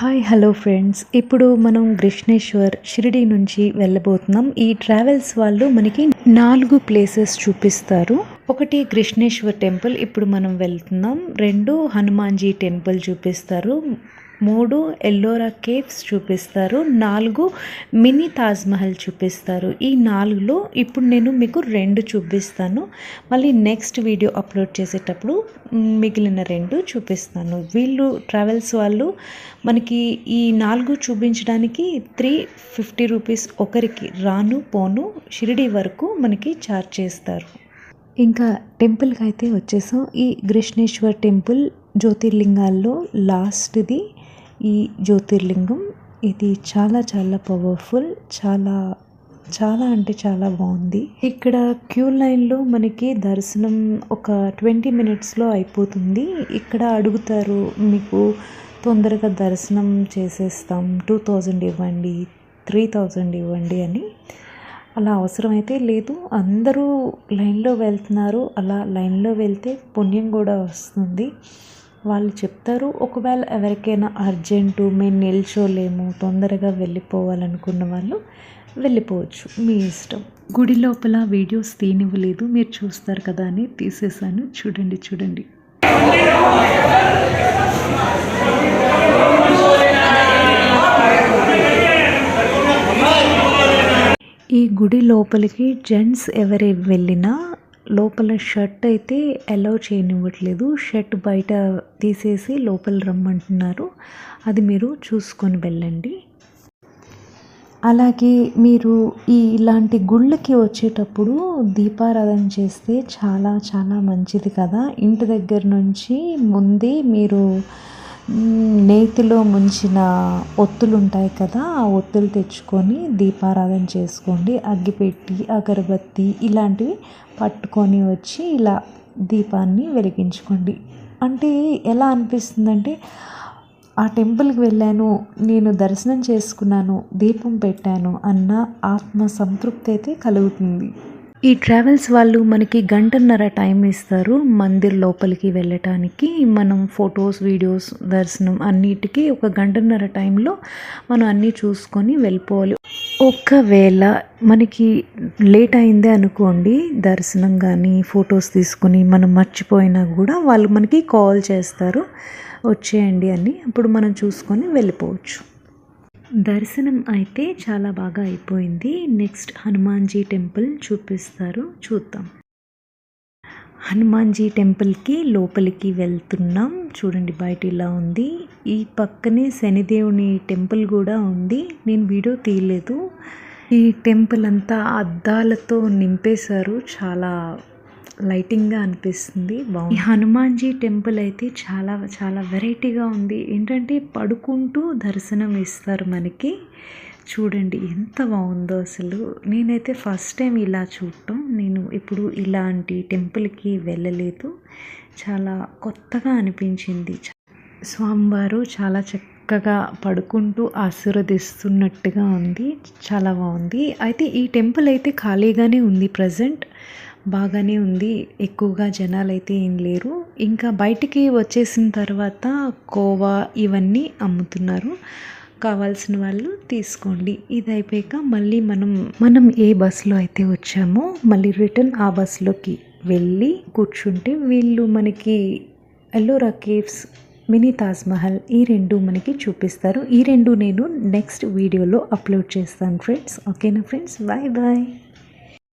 Hi hello friends ఇప్పుడు మనం కృష్ణేశ్వర్ షిరిడి నుంచి వెళ్ళబోతున్నాం. ఈ ట్రావెల్స్ వాళ్ళు మనకి నాలుగు ప్లేసెస్ చూపిస్తారు. ఒకటి కృష్ణేశ్వర్ టెంపుల్ ఇప్పుడు మనం వెళ్తున్నాం. రెండు హనుమాన్జీ టెంపుల్ చూపిస్తారు. మూడు ఎల్లోరా కేవ్స్ చూపిస్తారు నాలుగు మినీ తాజ్మహల్ చూపిస్తారు. ఈ నాలుగులో ఇప్పుడు నేను మీకు రెండు చూపిస్తాను. మళ్ళీ నెక్స్ట్ వీడియో అప్లోడ్ చేసేటప్పుడు మిగిలిన రెండు చూపిస్తాను. వీళ్ళు ట్రావెల్స్ వాళ్ళు మనకి ఈ నాలుగు చూపించడానికి త్రీ ఫిఫ్టీ రూపీస్ ఒకరికి రాను పోను షిరిడి వరకు మనకి ఛార్జ్ చేస్తారు. ఇంకా టెంపుల్కి అయితే వచ్చేసాం. ఈ కృష్ణేశ్వర్ టెంపుల్ జ్యోతిర్లింగాల్లో లాస్ట్ది ఈ జ్యోతిర్లింగం ఇది చాలా చాలా పవర్ఫుల్ చాలా చాలా అంటే చాలా బాగుంది. ఇక్కడ క్యూ లైన్లో మనకి దర్శనం ఒక ట్వంటీ మినిట్స్లో అయిపోతుంది. ఇక్కడ అడుగుతారు మీకు తొందరగా దర్శనం చేసేస్తాం. టూ థౌజండ్ ఇవ్వండి త్రీ థౌజండ్ ఇవ్వండి అని. అలా అవసరమైతే లేదు. అందరూ లైన్లో వెళ్తున్నారు. అలా లైన్లో వెళ్తే పుణ్యం కూడా వస్తుంది. వాళ్ళు చెప్తారు ఒకవేళ ఎవరికైనా అర్జెంటు మేము నిల్చోలేము తొందరగా వెళ్ళిపోవాలనుకున్న వాళ్ళు వెళ్ళిపోవచ్చు మీ ఇష్టం. గుడి లోపల వీడియోస్ తీనివ్వలేదు మీరు చూస్తారు కదా అని తీసేసాను చూడండి చూడండి. ఈ గుడి లోపలికి జెంట్స్ ఎవరు వెళ్ళినా లోపల షర్ట్ అయితే అలౌ చేయనివ్వట్లేదు. షర్ట్ బయట తీసేసి లోపల రమ్మంటున్నారు. అది మీరు చూసుకొని వెళ్ళండి. అలాగే మీరు ఈ ఇలాంటి గుళ్ళకి వచ్చేటప్పుడు దీపారాధన చేస్తే చాలా చాలా మంచిది కదా. ఇంటి దగ్గర నుంచి ముందే మీరు నేతిలో ముంచిన ఒత్తులు ఉంటాయి కదా ఆ ఒత్తులు తెచ్చుకొని దీపారాధన చేసుకోండి. అగ్గిపెట్టి అగరబత్తి ఇలాంటివి పట్టుకొని వచ్చి ఇలా దీపాన్ని వెలిగించుకోండి. అంటే ఎలా అనిపిస్తుందంటే ఆ టెంపుల్కి వెళ్ళాను నేను దర్శనం చేసుకున్నాను దీపం పెట్టాను అన్న ఆత్మ సంతృప్తి అయితే కలుగుతుంది. ఈ ట్రావెల్స్ వాళ్ళు మనకి గంటన్నర టైం ఇస్తారు మందిర్ లోపలికి వెళ్ళటానికి. మనం ఫొటోస్ వీడియోస్ దర్శనం అన్నిటికీ ఒక గంటన్నర టైంలో మనం అన్నీ చూసుకొని వెళ్ళిపోవాలి. ఒకవేళ మనకి లేట్ అయిందే అనుకోండి దర్శనం కానీ ఫొటోస్ తీసుకొని మనం మర్చిపోయినా కూడా వాళ్ళు మనకి కాల్ చేస్తారు. వచ్చేయండి అని అప్పుడు మనం చూసుకొని వెళ్ళిపోవచ్చు. దర్శనం అయితే చాలా బాగా అయిపోయింది. నెక్స్ట్ హనుమాన్జీ టెంపుల్ చూపిస్తారు. చూద్దాం. హనుమాన్జీ టెంపుల్కి లోపలికి వెళ్తున్నాం. చూడండి బయట ఇలా ఉంది. ఈ పక్కనే శనిదేవుని టెంపుల్ కూడా ఉంది. నేను వీడియో తీయలేదు. ఈ టెంపుల్ అంతా అద్దాలతో నింపేశారు. చాలా లైటింగ్గా అనిపిస్తుంది. బాగుంది. హనుమాన్జీ టెంపుల్ అయితే చాలా చాలా వెరైటీగా ఉంది. ఏంటంటే పడుకుంటూ దర్శనం ఇస్తారు మనకి. చూడండి ఎంత బాగుందో అసలు. నేనైతే ఫస్ట్ టైం ఇలా చూడటం. నేను ఇప్పుడు ఇలాంటి టెంపుల్కి వెళ్ళలేదు. చాలా కొత్తగా అనిపించింది. స్వామివారు చాలా చక్కగా పడుకుంటూ ఆశీర్వదిస్తున్నట్టుగా ఉంది. చాలా బాగుంది. అయితే ఈ టెంపుల్ అయితే ఖాళీగానే ఉంది ప్రజెంట్ బాగానే ఉంది. ఎక్కువగా జనాలు అయితే ఏం లేరు. ఇంకా బయటికి వచ్చేసిన తర్వాత కోవా ఇవన్నీ అమ్ముతున్నారు. కావాల్సిన వాళ్ళు తీసుకోండి. ఇది అయిపోయాక మళ్ళీ మనం మనం ఏ బస్సులో అయితే వచ్చామో మళ్ళీ రిటర్న్ ఆ బస్సులోకి వెళ్ళి కూర్చుంటే వీళ్ళు మనకి ఎల్లోరా కేవ్స్ మినీ తాజ్మహల్ ఈ రెండు మనకి చూపిస్తారు. ఈ రెండు నేను నెక్స్ట్ వీడియోలో అప్లోడ్ చేస్తాను ఫ్రెండ్స్. ఓకేనా ఫ్రెండ్స్? Bye bye.